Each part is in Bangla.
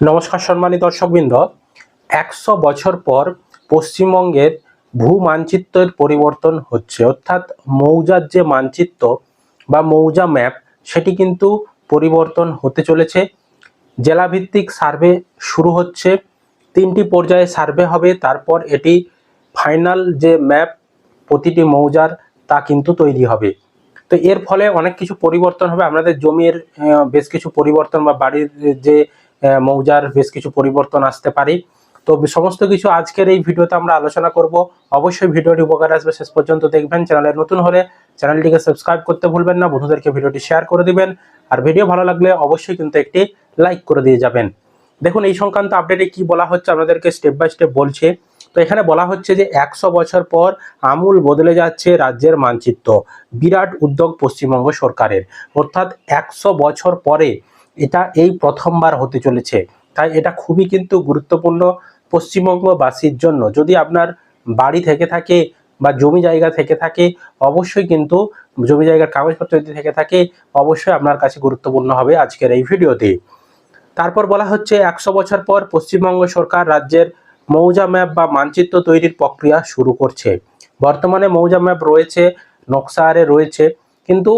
নমস্কার সম্মানিত দর্শকবৃন্দ, একশো বছর পর পশ্চিমবঙ্গের ভূ মানচিত্রের পরিবর্তন হচ্ছে। অর্থাৎ মৌজার যে মানচিত্র বা মৌজা ম্যাপ, সেটি কিন্তু পরিবর্তন হতে চলেছে। জেলাভিত্তিক সার্ভে শুরু হচ্ছে, তিনটি পর্যায়ে সার্ভে হবে, তারপর এটি ফাইনাল যে ম্যাপ, প্রতিটি মৌজার তা কিন্তু তৈরি হবে। তো এর ফলে অনেক কিছু পরিবর্তন হবে। আপনাদের জমির বেশ কিছু পরিবর্তন বা বাড়ির যে মৌজার বেশ কিছু পরিবর্তন আসতে পারে। তো সমস্ত কিছু আজকের এই ভিডিওতে আমরা আলোচনা করব। অবশ্যই ভিডিওটি উপকার আসবে। শেষ পর্যন্ত দেখবেন। চ্যানেলে নতুন হলে চ্যানেলটিকে সাবস্ক্রাইব করতে ভুলবেন না। বন্ধুদেরকে ভিডিওটি শেয়ার করে দিবেন। আর ভিডিও ভালো লাগলে অবশ্যই কিন্তু একটি লাইক করে দিয়ে যাবেন। দেখুন, এই সংক্রান্ত আপডেটে কি বলা হচ্ছে আপনাদেরকে স্টেপ বাই স্টেপ বলছে। তো এখানে বলা হচ্ছে যে একশো বছর পর আমূল বদলে যাচ্ছে রাজ্যের মানচিত্র। বিরাট উদ্যোগ পশ্চিমবঙ্গ সরকারের। অর্থাৎ একশো বছর পরে এটা এই প্রথমবার হতে চলেছে। তাই এটা খুবই কিন্তু গুরুত্বপূর্ণ পশ্চিমবঙ্গবাসীর জন্য। যদি আপনার বাড়ি থেকে থাকে বা জমি জায়গা থেকে থাকে, অবশ্যই কিন্তু জমি জায়গার কাগজপত্র যদি থেকে থাকে, অবশ্যই আপনার কাছে গুরুত্বপূর্ণ হবে আজকের এই ভিডিওতে তারপর বলা হচ্ছে, একশো বছর পর পশ্চিমবঙ্গ সরকার রাজ্যের মৌজা ম্যাপ বা মানচিত্র তৈরির প্রক্রিয়া শুরু করছে। বর্তমানে মৌজা ম্যাপ রয়েছে নকশারে রয়েছে, কিন্তু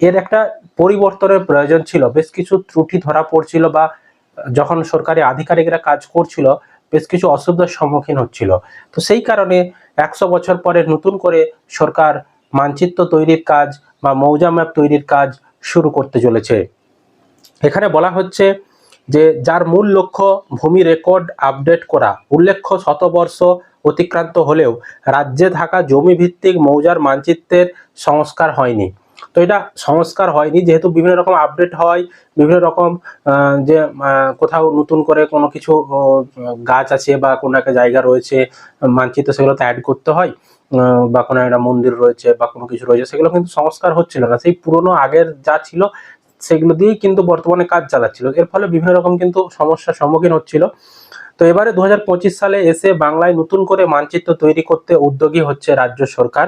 এর একটা পরিবর্তনের প্রয়োজন ছিল। বেশ কিছু ত্রুটি ধরা পড়ছিল বা যখন সরকারি আধিকারিকরা কাজ করছিল, বেশ কিছু অসুবিধার সম্মুখীন হচ্ছিল। তো সেই কারণে একশো বছর পরে নতুন করে সরকার মানচিত্র তৈরির কাজ বা মৌজা ম্যাপ তৈরির কাজ শুরু করতে চলেছে। এখানে বলা হচ্ছে যে, যার মূল লক্ষ্য ভূমি রেকর্ড আপডেট করা। উল্লেখ্য শতবর্ষ অতিক্রান্ত হলেও রাজ্যে থাকা জমি ভিত্তিক মৌজার মানচিত্রের সংস্কার হয়নি। তো এটা সংস্কার হয়নি। যেহেতু বিভিন্ন রকম আপডেট হয়, বিভিন্ন রকম যে কোথাও নতুন করে কোনো কিছু গাছ আছে বা কোনো একটা জায়গা রয়েছে, মানচিত্র সেগুলোতে অ্যাড করতে হয় বা কোনো একটা মন্দির রয়েছে বা কোনো কিছু রয়েছে, সেগুলো কিন্তু সংস্কার হচ্ছিল না। সেই পুরনো আগের যা ছিল, সেগুলো দিয়েই কিন্তু বর্তমানে কাজ চালাচ্ছিল। এর ফলে বিভিন্ন রকম কিন্তু সমস্যার সম্মুখীন হচ্ছিল। তো এবারে দু হাজার পঁচিশ সালে এসে বাংলায় নতুন করে মানচিত্র তৈরি করতে উদ্যোগী হচ্ছে রাজ্য সরকার।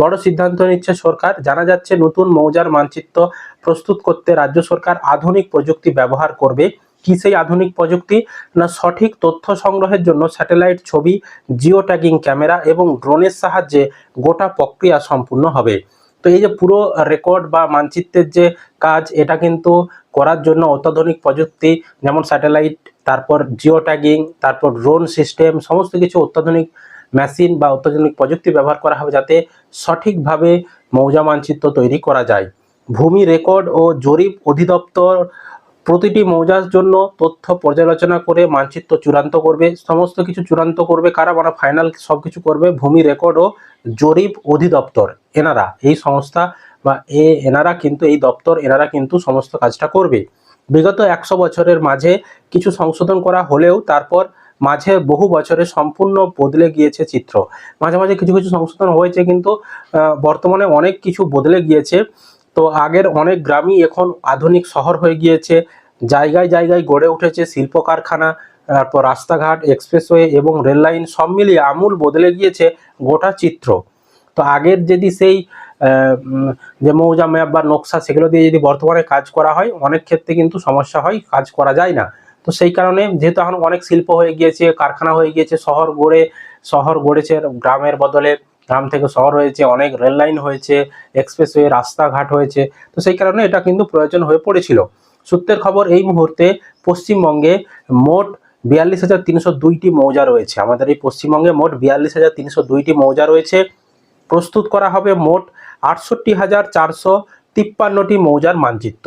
বড় সিদ্ধান্ত নিচ্ছে সরকার। জানা যাচ্ছে, নতুন মৌজার মানচিত্র প্রস্তুত করতে রাজ্য সরকার আধুনিক প্রযুক্তি ব্যবহার করবে। কি সেই আধুনিক প্রযুক্তি? না সঠিক তথ্য সংগ্রহের জন্য স্যাটেলাইট ছবি জিও ট্যাগিং ক্যামেরা এবং ড্রোনের সাহায্যে গোটা প্রক্রিয়া সম্পূর্ণ হবে। তো এই যে পুরো রেকর্ড বা মানচিত্রের যে কাজ, এটা কিন্তু করার জন্য অত্যাধুনিক প্রযুক্তি, যেমন স্যাটেলাইট, তারপর জিও ট্যাগিং তারপর ড্রোন সিস্টেম, সমস্ত কিছু অত্যাধুনিক মেশিন বা অত্যাধুনিক প্রযুক্তি ব্যবহার করা হবে যাতে সঠিকভাবে মৌজা মানচিত্র তৈরি করা যায়। ভূমি রেকর্ড ও জরিপ অধিদপ্তর প্রতিটি মৌজার জন্য তথ্য পর্যালোচনা করে মানচিত্র চূড়ান্ত করবে, সমস্ত কিছু চূড়ান্ত করবে, কারা মানে ফাইনাল সব কিছু করবে, ভূমি রেকর্ড ও জরিপ অধিদপ্তর এনারা এই সংস্থা বা এ এনারা কিন্তু, এই দপ্তর এনারা কিন্তু সমস্ত কাজটা করবে। বিগত একশো বছরের মাঝে কিছু সংশোধন করা হলেও তারপর মাঝে বহু বছরে সম্পূর্ণ বদলে গিয়েছে চিত্র। মাঝে মাঝে কিছু কিছু সংশোধন হয়েছে কিন্তু বর্তমানে অনেক কিছু বদলে গিয়েছে। তো আগের অনেক গ্রামই এখন আধুনিক শহর হয়ে গিয়েছে। জায়গায় জায়গায় গড়ে উঠেছে শিল্প কারখানা তারপর রাস্তাঘাট, এক্সপ্রেসওয়ে এবং রেল লাইন সব মিলিয়ে আমূল বদলে গিয়েছে গোটা চিত্র। তো আগের যদি সেই যে মৌজা ম্যাপ বা নকশা সেগুলো দিয়ে যদি বর্তমানে কাজ করা হয়, অনেক ক্ষেত্রে কিন্তু সমস্যা হয়, কাজ করা যায় না। তো সেই কারণে যেহেতু এখন অনেক শিল্প হয়ে গিয়েছে, কারখানা হয়ে গিয়েছে, শহর গড়ে, শহর গড়েছে, গ্রামের বদলে গ্রাম থেকে শহর হয়েছে, অনেক রেল লাইন হয়েছে, এক্সপ্রেসওয়ে, রাস্তাঘাট হয়েছে, তো সেই কারণে এটা কিন্তু প্রয়োজন হয়ে পড়েছিল। সূত্রের খবর এই মুহূর্তে পশ্চিমবঙ্গে মোট বিয়াল্লিশ হাজার তিনশো দুইটি মৌজা রয়েছে। আমাদের এই পশ্চিমবঙ্গে মোট বিয়াল্লিশ হাজার তিনশো দুইটি মৌজা রয়েছে। প্রস্তুত করা হবে মোট আটষট্টি হাজার চারশো তিপ্পান্নটি মৌজার মানচিত্র।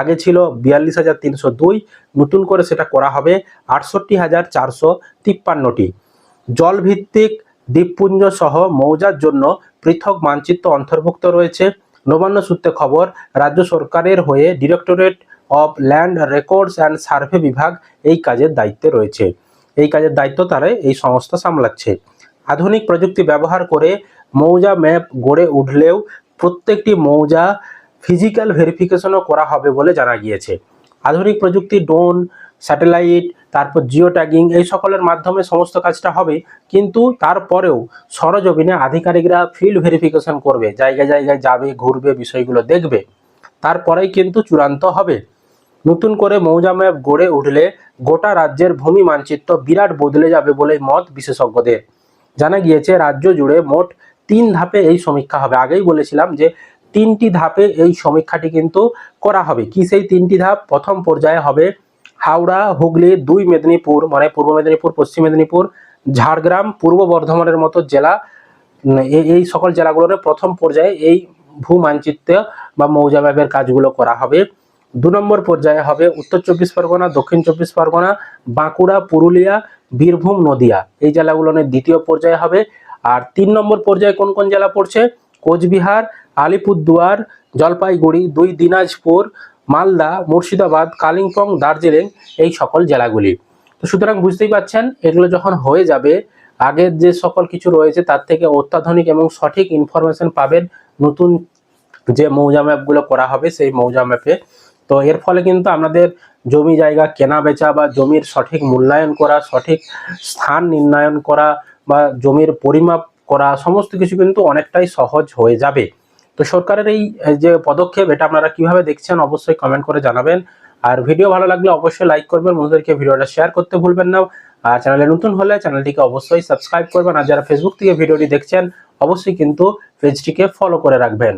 আগে ছিল বিয়াল্লিশ হাজার তিনশো দুই, নতুন করে সেটা করা হবে আটষট্টি হাজার চারশো তিপ্পান্নটি। জলভিত্তিক দ্বীপপুঞ্জ সহ মৌজার জন্য পৃথক মানচিত্র অন্তর্ভুক্ত রয়েছে। নবান্ন সূত্রে খবর, রাজ্য সরকারের হয়ে directorate of land records and survey বিভাগ এই কাজের দায়িত্বে রয়েছে। এই কাজের দায়িত্ব তারা এই সংস্থা সামলাচ্ছে। আধুনিক প্রযুক্তি ব্যবহার করে মৌজা ম্যাপ গড়ে উঠলেও প্রত্যেকটি মৌজা ফিজিক্যাল ভেরিফিকেশনও করা হবে বলে জানা গিয়েছে। আধুনিক প্রযুক্তি ড্রোন স্যাটেলাইট তারপর জিও ট্যাগিং এই সকলের মাধ্যমে সমস্ত কাজটা হবে। কিন্তু তারপরেও সরজমিনে আধিকারিকরা ফিল্ড ভেরিফিকেশন করবে, জায়গায় জায়গায় যাবে, ঘুরবে, বিষয়গুলো দেখবে। তারপরেই কিন্তু চূড়ান্ত হবে। নতুন করে মৌজা ম্যাপ গড়ে উঠলে গোটা রাজ্যের ভূমি মানচিত্র বিরাট বদলে যাবে বলে মত বিশেষজ্ঞদের। জানা গিয়েছে, রাজ্য জুড়ে মোট তিন ধাপে এই সমীক্ষা হবে। আগেই বলেছিলাম যে তিনটি ধাপে এই সমীক্ষাটি কিন্তু করা হবে। কি সেই তিনটি ধাপ? প্রথম পর্যায়ে হবে হাওড়া, হুগলি, দুই মেদিনীপুর মানে পূর্ব মেদিনীপুর, পশ্চিম মেদিনীপুর, ঝাড়গ্রাম, পূর্ব বর্ধমানের মতো জেলা এই- সকল জেলাগুলোর প্রথম পর্যায়ে এই ভূ মানচিত্র বা মৌজা ম্যাপের কাজগুলো করা হবে। দু নম্বর পর্যায়ে হবে উত্তর চব্বিশ পরগনা, দক্ষিণ চব্বিশ পরগনা, বাঁকুড়া, পুরুলিয়া, বীরভূম, নদিয়া। এই জেলাগুলোর দ্বিতীয় পর্যায়ে হবে। আর তিন নম্বর পর্যায়ে কোন কোন জেলা পড়ছে? কোচবিহার, আলিপুরদুয়ার, জলপাইগুড়ি, দুই দিনাজপুর, মালদা, মুর্শিদাবাদ, কালিম্পং, দার্জিলিং এই সকল জেলাগুলি। তো সুতরাং বুঝতেই পাচ্ছেন এগুলো যখন হয়ে যাবে, আগের যে সকল কিছু রয়েছে তার থেকে অত্যাধুনিক এবং সঠিক ইনফরমেশন পাবেন নতুন যে মৌজা ম্যাপগুলো করা হবে সেই মৌজা ম্যাপে তো এর ফলে কিন্তু আমাদের জমি জায়গা কেনা বেচা বা জমির সঠিক মূল্যায়ন করা, সঠিক স্থান নির্ণয়ন করা বা জমির পরিমাপ করা সমস্ত কিছু কিন্তু অনেকটাই সহজ হয়ে যাবে। তো সরকারের এই যে পদক্ষেপ, এটা আপনারা কীভাবে দেখছেন অবশ্যই কমেন্ট করে জানাবেন। আর ভিডিও ভালো লাগলে অবশ্যই লাইক করবেন, বন্ধুদেরকে ভিডিওটা শেয়ার করতে ভুলবেন না। আর চ্যানেলে নতুন হলে চ্যানেলটিকে অবশ্যই সাবস্ক্রাইব করবেন। আর যারা ফেসবুক থেকে ভিডিওটি দেখছেন, অবশ্যই কিন্তু পেজটিকে ফলো করে রাখবেন।